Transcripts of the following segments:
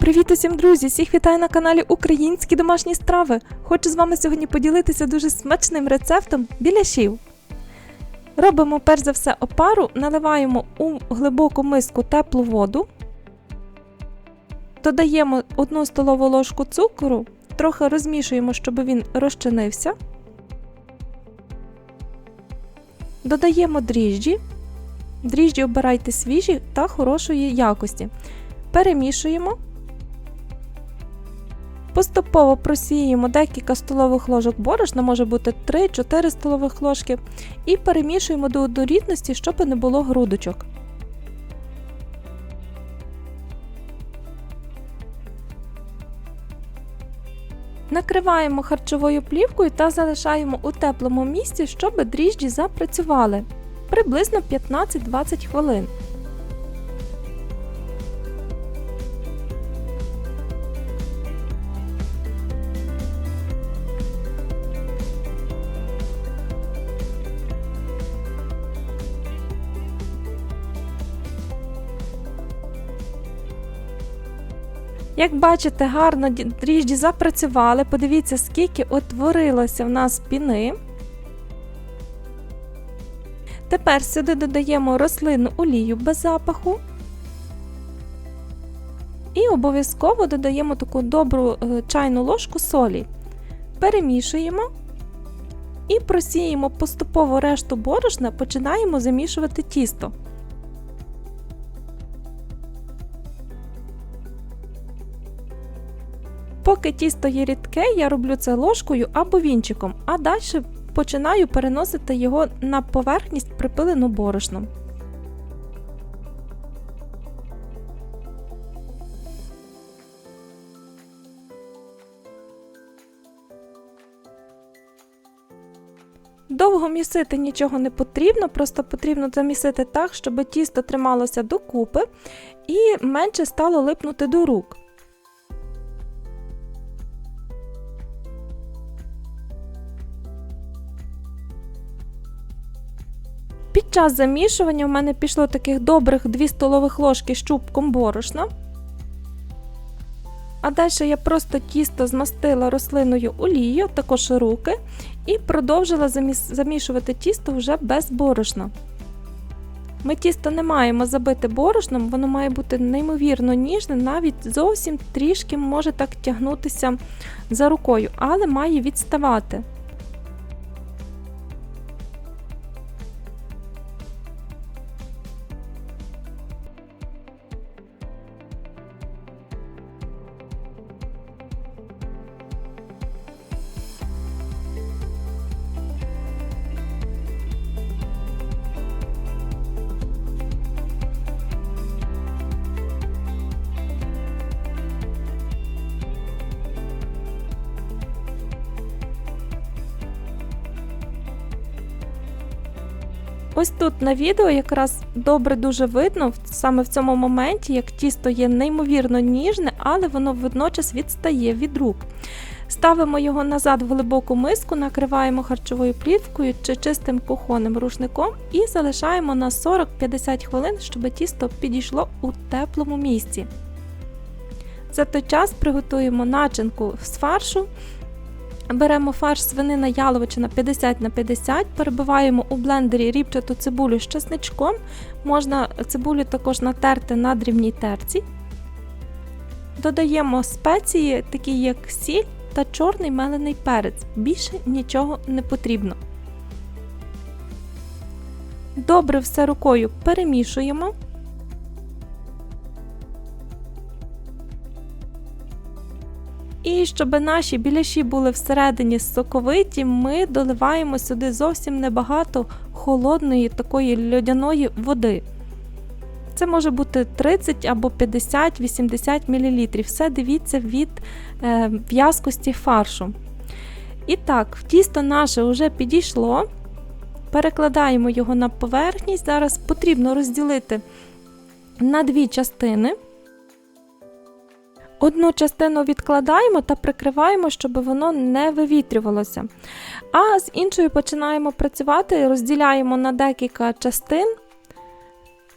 Привіт усім друзі! Всіх вітаю на каналі Українські домашні страви. Хочу з вами сьогодні поділитися дуже смачним рецептом біляшів. Робимо перш за все опару, наливаємо у глибоку миску теплу воду, додаємо 1 столову ложку цукру, трохи розмішуємо, щоб він розчинився. Додаємо дріжджі. Дріжджі обирайте свіжі та хорошої якості. Перемішуємо. Поступово просіємо декілька столових ложок борошна, може бути 3-4 столових ложки, і перемішуємо до однорідності, щоб не було грудочок. Накриваємо харчовою плівкою та залишаємо у теплому місці, щоб дріжджі запрацювали приблизно 15-20 хвилин. Як бачите, гарно дріжджі запрацювали. Подивіться, скільки утворилося в нас піни. Тепер сюди додаємо рослинну олію без запаху. І обов'язково додаємо таку добру е, чайну ложку солі. Перемішуємо і просіємо поступово решту борошна, починаємо замішувати тісто. Поки тісто є рідке, я роблю це ложкою або вінчиком, а далі починаю переносити його на поверхність припилену борошном. Довго місити нічого не потрібно, просто потрібно замісити так, щоб тісто трималося докупи і менше стало липнути до рук. Під час замішування в мене пішло таких добрих 2 столових ложки щупком борошна. А далі я просто тісто змастила рослинною олією, також руки, і продовжила замішувати тісто вже без борошна. Ми тісто не маємо забити борошном, воно має бути неймовірно ніжне, навіть зовсім трішки може так тягнутися за рукою, але має відставати. Ось тут на відео якраз добре дуже видно, саме в цьому моменті, як тісто є неймовірно ніжне, але воно водночас відстає від рук. Ставимо його назад в глибоку миску, накриваємо харчовою плівкою чи чистим кухонним рушником і залишаємо на 40-50 хвилин, щоб тісто підійшло у теплому місці. За той час приготуємо начинку з фаршу. Беремо фарш свинина яловичина 50 на 50, перебиваємо у блендері рібчату цибулю з чесничком. Можна цибулю також натерти на дрібній терці. Додаємо спеції, такі як сіль та чорний мелений перець. Більше нічого не потрібно. Добре все рукою перемішуємо. І щоб наші біляші були всередині соковиті, ми доливаємо сюди зовсім небагато холодної такої льодяної води. Це може бути 30 або 50-80 мл. Все дивіться від е, в'язкості фаршу. І так, тісто наше вже підійшло. Перекладаємо його на поверхність. Зараз потрібно розділити на дві частини. Одну частину відкладаємо та прикриваємо, щоб воно не вивітрювалося. А з іншою починаємо працювати, розділяємо на декілька частин.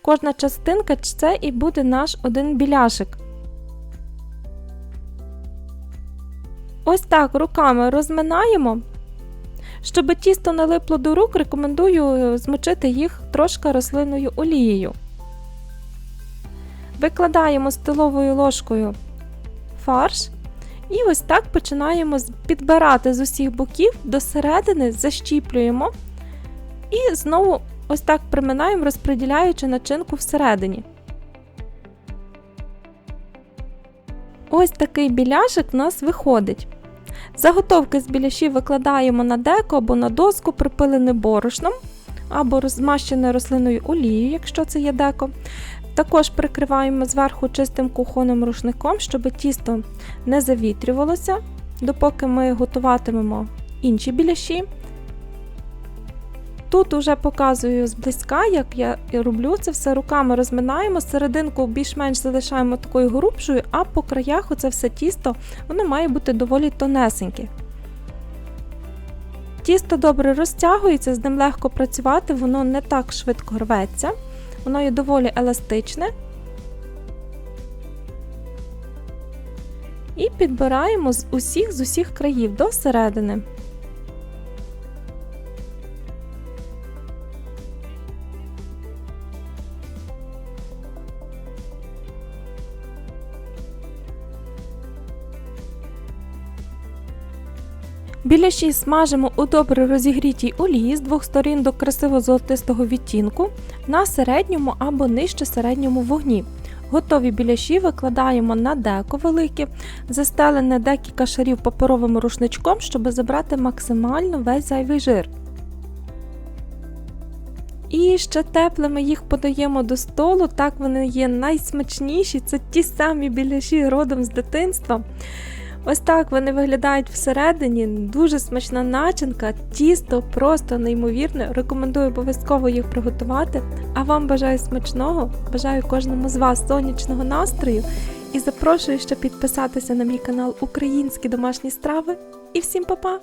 Кожна частинка це і буде наш один біляшик. Ось так руками розминаємо. Щоб тісто не липло до рук, рекомендую е, змочити їх трошки рослинною олією. Викладаємо столовою ложкою фарш і ось так починаємо підбирати з усіх боків до середини, защіплюємо і знову ось так приминаємо, розподіляючи начинку всередині. Ось такий біляшик в нас виходить. Заготовки з біляшів викладаємо на деко або на доску, припилене борошном, або розмащене рослинною олією, якщо це є деко. Також прикриваємо зверху чистим кухонним рушником, щоб тісто не завітрювалося, допоки ми готуватимемо інші біляші. Тут уже показую зблизька, як я роблю це все руками розминаємо, серединку більш-менш залишаємо такою грубшою, а по краях оце все тісто воно має бути доволі тонесеньке. Тісто добре розтягується, з ним легко працювати, воно не так швидко рветься, воно є доволі еластичне. І підбираємо з усіх з усіх країв до середини. Біляші смажимо у добре розігрітій олії з двох сторін до красиво золотистого відтінку на середньому або нижче середньому вогні. Готові біляші викладаємо на деко велике, застелене декілька шарів паперовим рушничком, щоб забрати максимально весь зайвий жир. І ще теплими їх подаємо до столу, так вони є найсмачніші. Це ті самі біляші родом з дитинства. Ось так вони виглядають всередині. Дуже смачна начинка, тісто просто неймовірне. Рекомендую обов'язково їх приготувати. А вам бажаю смачного, бажаю кожному з вас сонячного настрою і запрошую ще підписатися на мій канал Українські домашні страви. І всім па-па!